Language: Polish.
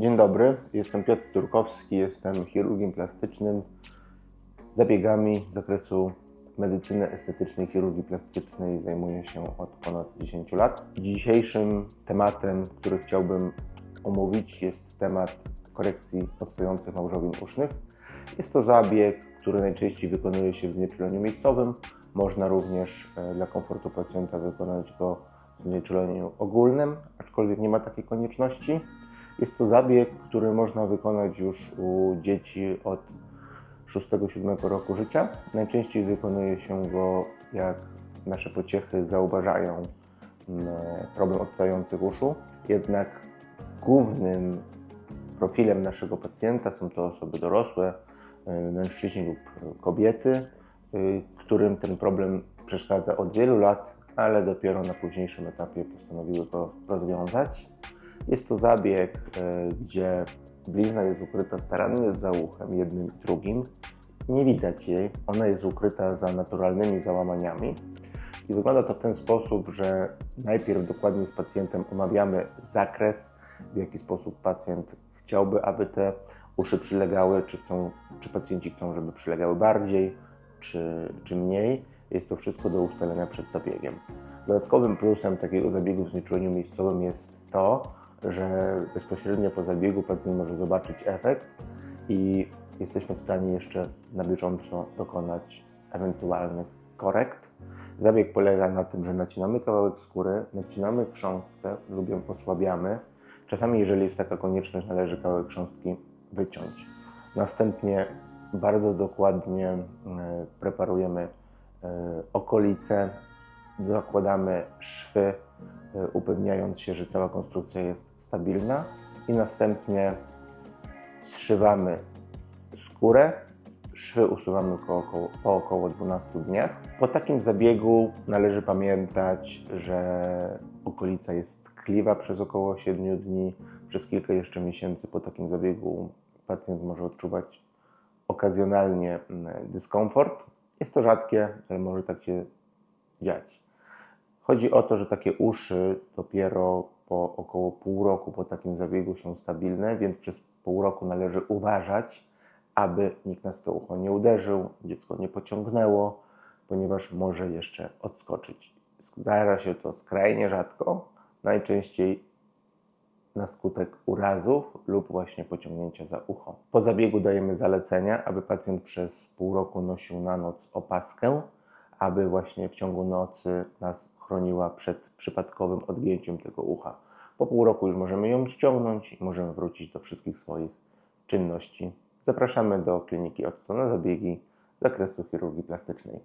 Dzień dobry, jestem Piotr Turkowski, jestem chirurgiem plastycznym. Zabiegami z zakresu medycyny estetycznej, chirurgii plastycznej zajmuję się od ponad 10 lat. Dzisiejszym tematem, który chciałbym omówić, jest temat korekcji odstających małżowin usznych. Jest to zabieg, który najczęściej wykonuje się w znieczuleniu miejscowym. Można również e, dla komfortu pacjenta wykonać go w znieczuleniu ogólnym, aczkolwiek nie ma takiej konieczności. Jest to zabieg, który można wykonać już u dzieci od 6-7 roku życia. Najczęściej wykonuje się go, jak nasze pociechy zauważają problem odstających uszu. Jednak głównym profilem naszego pacjenta są to osoby dorosłe, y, mężczyźni lub kobiety, y, którym ten problem przeszkadza od wielu lat, ale dopiero na późniejszym etapie postanowiły go rozwiązać. Jest to zabieg, e, gdzie blizna jest ukryta starannie za uchem, jednym i drugim. Nie widać jej, ona jest ukryta za naturalnymi załamaniami. I wygląda to w ten sposób, że najpierw dokładnie z pacjentem omawiamy zakres, w jaki sposób pacjent chciałby, aby te uszy przylegały, czy, chcą, czy pacjenci chcą, żeby przylegały bardziej, czy, czy mniej. Jest to wszystko do ustalenia przed zabiegiem. Dodatkowym plusem takiego zabiegu w znieczuleniu miejscowym jest to, że bezpośrednio po zabiegu pacjent może zobaczyć efekt i jesteśmy w stanie jeszcze na bieżąco dokonać ewentualnych korekt. Zabieg polega na tym, że nacinamy kawałek skóry, nacinamy chrząstkę lub ją osłabiamy. Czasami, jeżeli jest taka konieczność, należy kawałek chrząstki wyciąć. Następnie bardzo dokładnie e, preparujemy e, okolice, zakładamy szwy, e, upewniając się, że cała konstrukcja jest stabilna i następnie zszywamy skórę. Szwy usuwamy po około, po około 12 dniach. Po takim zabiegu należy pamiętać, że okolica jest tkliwa przez około 7 dni. Przez kilka jeszcze miesięcy po takim zabiegu pacjent może odczuwać okazjonalnie mm, dyskomfort. Jest to rzadkie, ale może tak się dziać. Chodzi o to, że takie uszy dopiero po około pół roku po takim zabiegu są stabilne, więc przez pół roku należy uważać, aby nikt nas to ucho nie uderzył, dziecko nie pociągnęło, ponieważ może jeszcze odskoczyć. Zdarza się to skrajnie rzadko, najczęściej na skutek urazów lub właśnie pociągnięcia za ucho. Po zabiegu dajemy zalecenia, aby pacjent przez pół roku nosił na noc opaskę, aby właśnie w ciągu nocy nas chroniła przed przypadkowym odgięciem tego ucha. Po pół roku już możemy ją ściągnąć i możemy wrócić do wszystkich swoich czynności. Zapraszamy do kliniki Odco na zabiegi z zakresu chirurgii plastycznej.